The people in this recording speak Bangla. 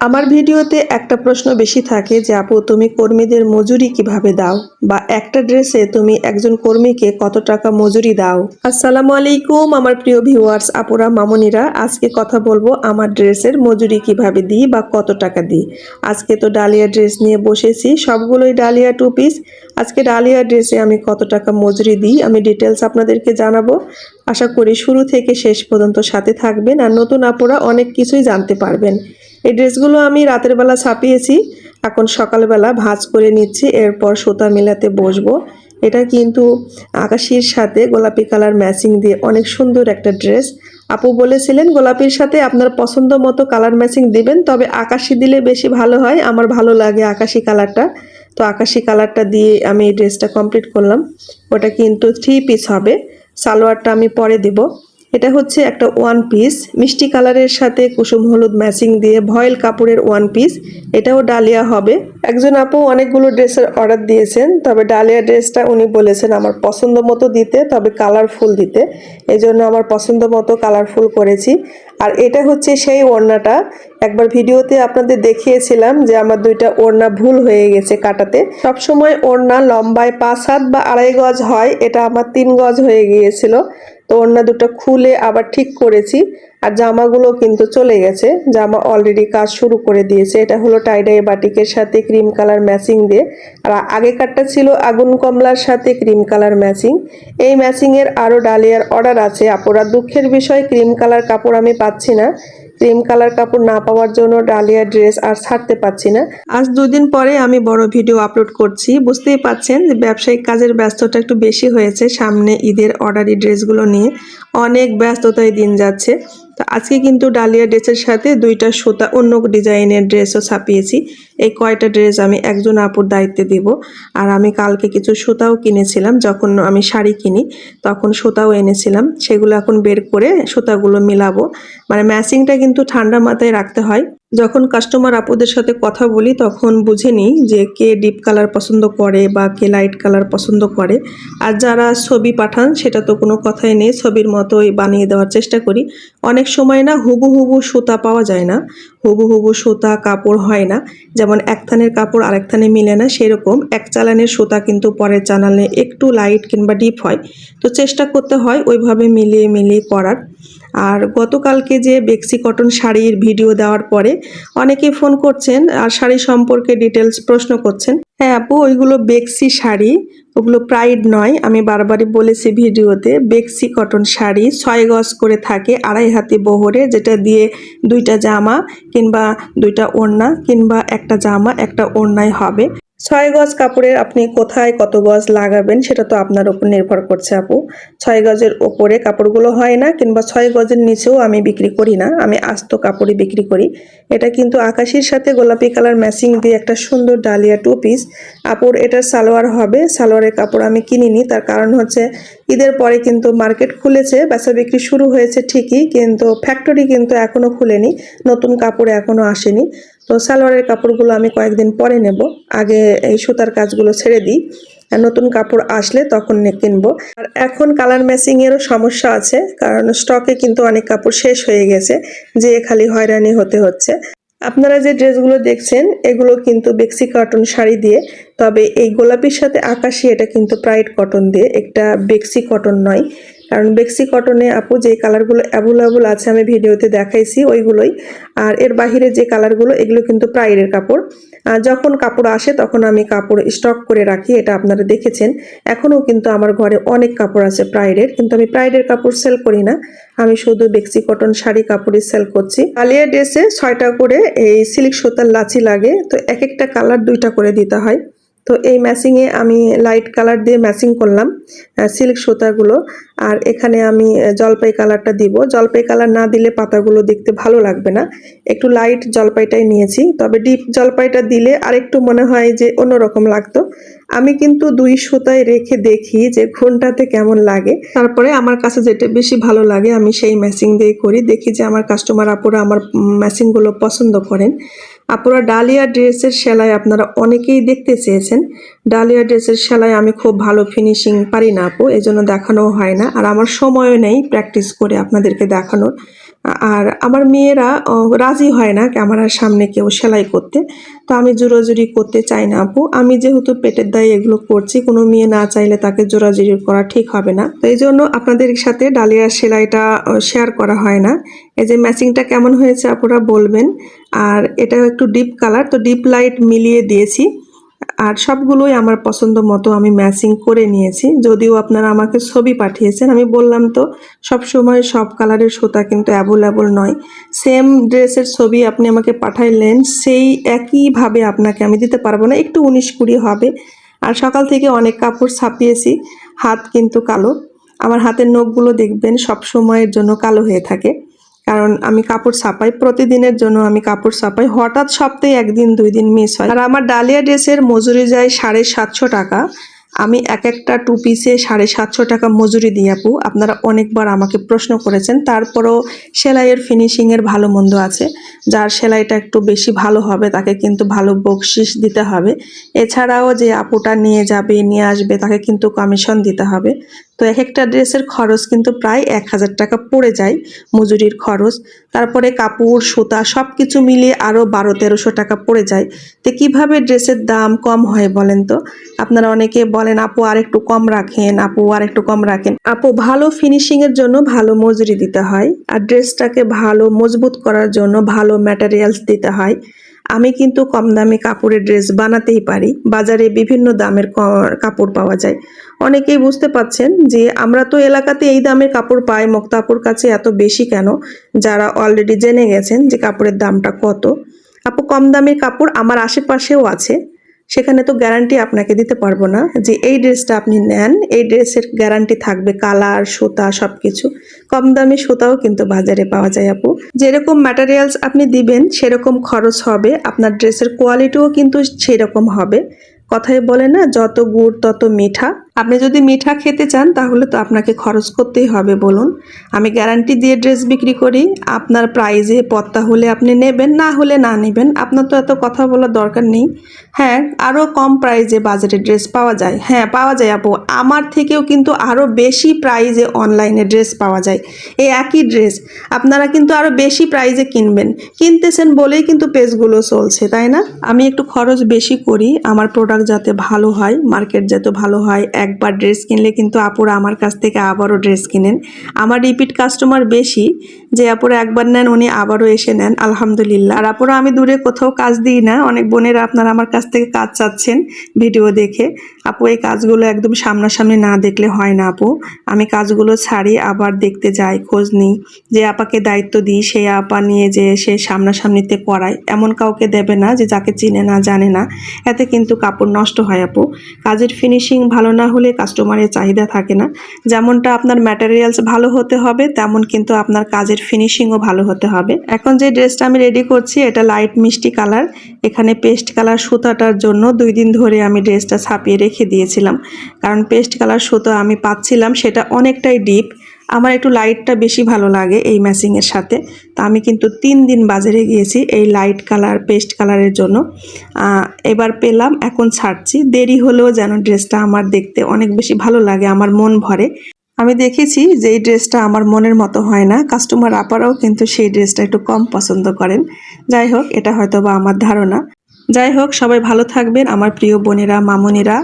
আমার ভিডিওতে একটা প্রশ্ন বেশি থাকে যে, আপু, তুমি কর্মীদের মজুরি কীভাবে দাও? বা একটা ড্রেসে তুমি একজন কর্মীকে কত টাকা মজুরি দাও? আসসালামু আলাইকুম, আমার প্রিয় ভিউয়ার্স, আপুরা, মামনিরা। আজকে কথা বলব আমার ড্রেসের মজুরি কীভাবে দিই বা কত টাকা দিই। আজকে তো ডালিয়া ড্রেস নিয়ে বসেছি, সবগুলোই ডালিয়া টু পিস আজকে ডালিয়া ড্রেসে আমি কত টাকা মজুরি দিই, আমি ডিটেলস আপনাদেরকে জানাব। আশা করি শুরু থেকে শেষ পর্যন্ত সাথে থাকবেন আর নতুন আপুরা অনেক কিছুই জানতে পারবেন। এই ড্রেসগুলো আমি রাতের বেলা ছাপিয়েছি। এখন সকালবেলা ভাজ করে নিচ্ছি, এরপর সুতা মেলাতে বসবো। এটা কিন্তু আকাশির সাথে গোলাপি কালার ম্যাচিং দিয়ে অনেক সুন্দর একটা ড্রেস। আপু বলেছিলেন, গোলাপির সাথে আপনার পছন্দ মতো কালার ম্যাচিং দিবেন, তবে আকাশি দিলে বেশি ভালো হয়। আমার ভালো লাগে আকাশি কালারটা। তো আকাশি কালারটা দিয়ে আমি এই ড্রেসটা কমপ্লিট করলাম। ওটা কিন্তু থ্রি পিস হবে। সালোয়ারটা আমি পরে দিব। এটা হচ্ছে একটা ওয়ান পিস মিষ্টি কালারের সাথে কুসুম হলুদ ম্যাচিং দিয়ে ভয়েল কাপড়ের ওয়ান পিস এটাও ডালিয়া হবে। একজন আপু অনেকগুলো ড্রেসের অর্ডার দিয়েছেন, তবে ডালিয়া ড্রেসটা উনি বলেছেন আমার পছন্দ মতো দিতে, তবে কালারফুল দিতে। এই জন্য আমার পছন্দ মতো কালারফুল করেছি। আর এটা হচ্ছে সেই ওড়নাটা। একবার ভিডিওতে আপনাদের দেখিয়েছিলাম যে আমার দুইটা ওড়না ভুল হয়ে গেছে কাটাতে। সবসময় ওড়না লম্বায় পাঁচ হাত বা আড়াই গজ হয়, এটা আমার তিন গজ হয়ে গিয়েছিল। তো ওড়না দুটো খুলে আবার ঠিক করেছি। আর জামাগুলো কিন্তু চলে গেছে। জামা অলরেডি কাজ শুরু করে দিয়েছে। এটা হলো টাইডাই বাটিকের সাথে ক্রিম কালার ম্যাচিং দিয়ে। আর আগেকারটা ছিল আগুন কমলার সাথে ক্রিম কালার ম্যাচিং এই ম্যাচিংয়ের আরও ডালিয়ার অর্ডার আছে। আপুরা দুঃখের বিষয় ক্রিম কালার কাপড় আমি পাচ্ছি না। ক্রিম কালার কাপড় না পাওয়ার জন্য ডালিয়া ড্রেস আর ছাড়তে পারছি না। আজ দুদিন পরে আমি বড় ভিডিও আপলোড করছি। বুঝতেই পাচ্ছেন যে ব্যবসায়িক কাজের ব্যস্ততা একটু বেশি হয়েছে সামনে ঈদের অর্ডারি ড্রেসগুলো নিয়ে। অনেক ব্যস্ততায় দিন যাচ্ছে। তো আজকে কিন্তু ডালিয়া ড্রেসের সাথে দুইটা সুতা, অন্য ডিজাইনের ড্রেসও ছাপিয়েছি। এই কয়টা ড্রেস আমি একজন আপুর দায়িত্বে দেব। আর আমি কালকে কিছু সুতাও কিনেছিলাম, যখন আমি শাড়ি কিনি, তখন সুতাও এনেছিলাম। সেগুলো এখন বের করে সুতাগুলো মিলাবো। মানে ম্যাচিংটা কিন্তু ঠান্ডা মাথায় রাখতে হয়। যখন কাস্টমার আপুদের সাথে কথা বলি, তখন বুঝে নিই যে কে ডিপ কালার পছন্দ করে বা কে লাইট কালার পছন্দ করে। আর যারা ছবি পাঠান, সেটা তো কোনো কথাই নেই, ছবির মতোই বানিয়ে দেওয়ার চেষ্টা করি। অনেক সময় না হুবু হুবু সুতা পাওয়া যায় না, হুবু হুবু সুতা কাপড় হয় না। যেমন এক থানের কাপড় আরেক থানে মিলে না, সেরকম এক চালানের সুতা কিন্তু পরের চালানে একটু লাইট কিংবা ডিপ হয়। তো চেষ্টা করতে হয় ওইভাবে মিলিয়ে মিলিয়ে করার। আর গতকালকে যে বেক্সি কটন শাড়ির ভিডিও দেওয়ার পরে অনেকে ফোন করছেন আর শাড়ি সম্পর্কে ডিটেলস প্রশ্ন করছেন। হ্যাঁ আপু, ওইগুলো বেক্সি শাড়ি, ওগুলো প্রাইড নয়, আমি বারবারই বলেছি ভিডিওতে, বেক্সি কটন শাড়ি ছয় গজ করে থাকে, আড়াই হাতি বহরে, যেটা দিয়ে দুইটা জামা কিংবা দুইটা ওড়না কিংবা একটা জামা, একটা ওড়নায় হবে। ছয় গজ কাপড়ের আপনি কোথায় কত গজ লাগাবেন সেটা তো আপনার উপর নির্ভর করছে আপু। ছয় গজের ওপরে কাপড়গুলো হয় না কিংবা ছয় গজের নিচেও আমি বিক্রি করি না, আমি আস্ত কাপড়ই বিক্রি করি। এটা কিন্তু আকাশির সাথে গোলাপি কালার ম্যাচিং দিয়ে একটা সুন্দর ডালিয়া টু পিস। আপুর এটার সালোয়ার হবে, সালোয়ারের কাপড় আমি কিনিনি, তার কারণ হচ্ছে ঈদের পরে কিন্তু মার্কেট খুলেছে, বেচা বিক্রি শুরু হয়েছে ঠিকই, কিন্তু ফ্যাক্টরি কিন্তু এখনও খুলেনি, নতুন কাপড় এখনও আসেনি। তো সালোয়ারের কাপড়গুলো আমি কয়েকদিন পরে নেব। আগে এই সুতার কাজগুলো ছেড়ে দিই। নতুন কাপড় আসলে তখন কিনবো। আর এখন কালার ম্যাচিংয়েরও সমস্যা আছে, কারণ স্টকে কিন্তু অনেক কাপড় শেষ হয়ে গেছে যে খালি হয়রানি হতে হচ্ছে। আপনারা যে ড্রেসগুলো দেখছেন, এগুলো কিন্তু বেক্সি কটন শাড়ি দিয়ে, তবে এই গোলাপির সাথে আকাশি, এটা কিন্তু প্রাইড কটন দিয়ে, একটা বেক্সি কটন নয়। কারণ বেক্সি কটনে আপু যে কালারগুলো অ্যাভেলেবল আছে, আমি ভিডিওতে দেখাইছি ওইগুলোই। আর এর বাহিরে যে কালারগুলো এগুলো কিন্তু প্রাইডের কাপড়। যখন কাপড় আসে তখন আমি কাপড় স্টক করে রাখি, এটা আপনারা দেখেছেন। এখনও কিন্তু আমার ঘরে অনেক কাপড় আছে প্রাইডের কিন্তু আমি প্রাইডের কাপড় সেল করি না। আমি শুধু বেক্সি কটন শাড়ি কাপড়ই সেল করছি। আলিয়া ড্রেসে ছয়টা করে এই সিল্ক সুতার লাচি লাগে, তো এক একটা কালার দুইটা করে দিতে হয়। তো এই ম্যাচিংয়ে আমি লাইট কালার দিয়ে ম্যাচিং করলাম সিল্ক সুতাগুলো। আর এখানে আমি জলপাই কালারটা দিব। জলপাই কালার না দিলে পাতাগুলো দেখতে ভালো লাগবে না। একটু লাইট জলপাইটাই নিয়েছি। তবে ডিপ জলপাইটা দিলে আরেকটু মনে হয় যে অন্যরকম লাগতো। আমি কিন্তু দুই সুতায় রেখে দেখি যে ঘন্টাতে কেমন লাগে। তারপরে আমার কাছে যেটা বেশি ভালো লাগে, আমি সেই ম্যাচিং দিয়ে করি। দেখি যে আমার কাস্টমার আপুরা আমার ম্যাচিংগুলো পছন্দ করেন। আপুরা ডালিয়া ড্রেসের সেলাই আপনারা অনেকেই দেখতে চেয়েছেন। ডালিয়া ড্রেসের সেলাই আমি খুব ভালো ফিনিশিং পারি না আপু এই জন্য দেখানোও হয় না। আর আমার সময়ও নেই প্র্যাকটিস করে আপনাদেরকে দেখানোর। আর আমার মেয়েরা রাজি হয় না ক্যামেরার সামনে কেউ সেলাই করতে। তো আমি জোরাজুরি করতে চাই না আপু। আমি যেহেতু পেটের দায়ে এগুলো করছি, কোনো মেয়ে না চাইলে তাকে জোরাজুরি করা ঠিক হবে না। তো এই জন্য আপনাদের সাথে ডালিয়ার সেলাইটা শেয়ার করা হয় না। এই যে ম্যাচিংটা কেমন হয়েছে আপনারা বলবেন। আর এটা একটু ডিপ কালার তো ডিপ লাইট মিলিয়ে দিয়েছি। আর সবগুলোই আমার পছন্দ মতো আমি ম্যাচিং করে নিয়েছি। যদিও আপনারা আমাকে ছবি পাঠিয়েছেন, আমি বললাম তো সব সময় সব কালারের সুতা কিন্তু অ্যাভেলেবল নয়। সেম ড্রেসের ছবি আপনি আমাকে পাঠাইলেন, সেই একইভাবে আপনাকে আমি দিতে পারব না, একটু উনিশ কুড়ি হবে। আর সকাল থেকে অনেক কাপড় ছাপিয়েছি, হাত কিন্তু কালো। আমার হাতের নখগুলো দেখবেন সব সময়ের জন্য কালো হয়ে থাকে। কারণ আমি কাপড় ছাপাই প্রতিদিনের জন্য, আমি কাপড় ছাপাই। হঠাৎ সপ্তাহে একদিন, দুই দিন মিস হয়। আর আমার ডালিয়া ড্রেসের মজুরি যায় সাড়ে সাতশো টাকা। আমি এক একটা টু পিসে সাড়ে সাতশো টাকা মজুরি দিই আপু। আপনারা অনেকবার আমাকে প্রশ্ন করেছেন। তারপরও সেলাইয়ের ফিনিশিংয়ের ভালো মন্দ আছে। যার সেলাইটা একটু বেশি ভালো হবে, তাকে কিন্তু ভালো বকশিস দিতে হবে। এছাড়াও যে আপুটা নিয়ে যাবে, নিয়ে আসবে, তাকে কিন্তু কমিশন দিতে হবে। তো এক একটা ড্রেসের খরচ কিন্তু প্রায় এক হাজার টাকা পড়ে যায় মজুরির খরচ। তারপরে কাপড়, সুতা সব কিছু মিলিয়ে আরও বারো, তেরোশো টাকা পড়ে যায়। তো কীভাবে ড্রেসের দাম কম হয় বলেন তো? আপনারা অনেকে বলেন, আপু আর একটু কম রাখেন, আপু আর একটু কম রাখেন। আপু, ভালো ফিনিশিংয়ের জন্য ভালো মজুরি দিতে হয়। আর ড্রেসটাকে ভালো, মজবুত করার জন্য ভালো ম্যাটেরিয়ালস দিতে হয়। আমি কিন্তু কম দামে কাপড়ের ড্রেস বানাতেই পারি। বাজারে বিভিন্ন দামের কাপড় পাওয়া যায়। অনেকেই বুঝতে পাচ্ছেন যে আমরা তো এলাকাতে এই দামের কাপড় পাই, মুক্তাপুর কাছে এত বেশি কেন? যারা অলরেডি জেনে গেছেন যে কাপড়ের দামটা কত। আপু, কম দামের কাপড় আমার আশেপাশেও আছে। সেখানে তো গ্যারান্টি আপনাকে দিতে পারব না যে এই ড্রেসটা আপনি নেন, এই ড্রেসের গ্যারান্টি থাকবে কালার সুতা সব কিছু কম দামে সুতাও কিন্তু বাজারে পাওয়া যায় আপু। যেরকম ম্যাটেরিয়ালস আপনি দিবেন, সেরকম খরচ হবে, আপনার ড্রেসের কোয়ালিটিও কিন্তু সেরকম হবে। কথায় বলে না, যত গুড় তত মিঠা। আপনি যদি মিঠা খেতে চান, তাহলে তো আপনাকে খরচ করতেই হবে, বলুন। আমি গ্যারান্টি দিয়ে ড্রেস বিক্রি করি। আপনার প্রাইজে পত্তা হলে আপনি নেবেন, না হলে না নেবেন, আপনার তো এত কথা বলার দরকার নেই। হ্যাঁ আরও কম প্রাইজে বাজারে ড্রেস পাওয়া যায়। হ্যাঁ পাওয়া যায়, আপু। আমার থেকেও কিন্তু আরও বেশি প্রাইজে অনলাইনে ড্রেস পাওয়া যায়। এই একই ড্রেস। আপনারা কিন্তু আরও বেশি প্রাইজে কিনবেন। কিনতেছেন বলেই কিন্তু পেজগুলো চলছে, তাই না? আমি একটু খরচ বেশি করি। আমার প্রোডাক্ট যাতে ভালো হয় মার্কেট যাতে ভালো হয় একবার ড্রেস কিনলে কিন্তু আপুরা আমার কাছ থেকে আবারও ড্রেস কিনেন। আমার রিপিট কাস্টমার বেশি যে আপুরা একবার নেন, উনি আবারও এসে নেন, আলহামদুলিল্লাহ। আর আপুরা, আমি দূরে কোথাও কাজ দিই না, অনেক বোনেরা আপনারা আমার কাছ থেকে কাজ চাচ্ছেন ভিডিও দেখে। আপু, এই কাজগুলো একদম সামনাসামনি না দেখলে হয় না আপু। আমি কাজগুলো ছাড়ি, আবার দেখতে যাই, খোঁজ নিই। যে আপাকে দায়িত্ব দিই, সেই আপা নিয়ে যে সে সামনাসামনিতে করায়। এমন কাউকে দেবে না যে যাকে চিনে না, জানে না। এতে কিন্তু কাপড় নষ্ট হয় আপু। কাজের ফিনিশিং ভালো না হলে কাস্টমারের চাহিদা থাকে না। যেমনটা আপনার ম্যাটেরিয়ালস ভালো হতে হবে, তেমন কিন্তু আপনার কাজের ফিনিশিংও ভালো হতে হবে। এখন যে ড্রেসটা আমি রেডি করছি, এটা লাইট মিষ্টি কালার এখানে পেস্ট কালার সুতাটার জন্য দুই দিন ধরে আমি ড্রেসটা ছাপিয়ে রেখে দিয়েছিলাম। কারণ পেস্ট কালার সুতো আমি পাচ্ছিলাম, সেটা অনেকটাই ডিপ আমার একটু লাইটটা বেশি ভালো লাগে এই ম্যাচিংয়ের সাথে। তা আমি কিন্তু তিন দিন বাজারে গিয়েছি এই লাইট কালার পেস্ট কালারের জন্য। এবার পেলাম, এখন ছাড়ছি। দেরি হলেও যেন ড্রেসটা আমার দেখতে অনেক বেশি ভালো লাগে, আমার মন ভরে। আমি দেখেছি যে এই ড্রেসটা আমার মনের মতো হয় না। কাস্টমার আপারাও কিন্তু সেই ড্রেসটা একটু কম পছন্দ করেন। যাই হোক, এটা হয়তো বা আমার ধারণা। যাই হোক, সবাই ভালো থাকবেন, আমার প্রিয় বোনেরা, মামুনিরা।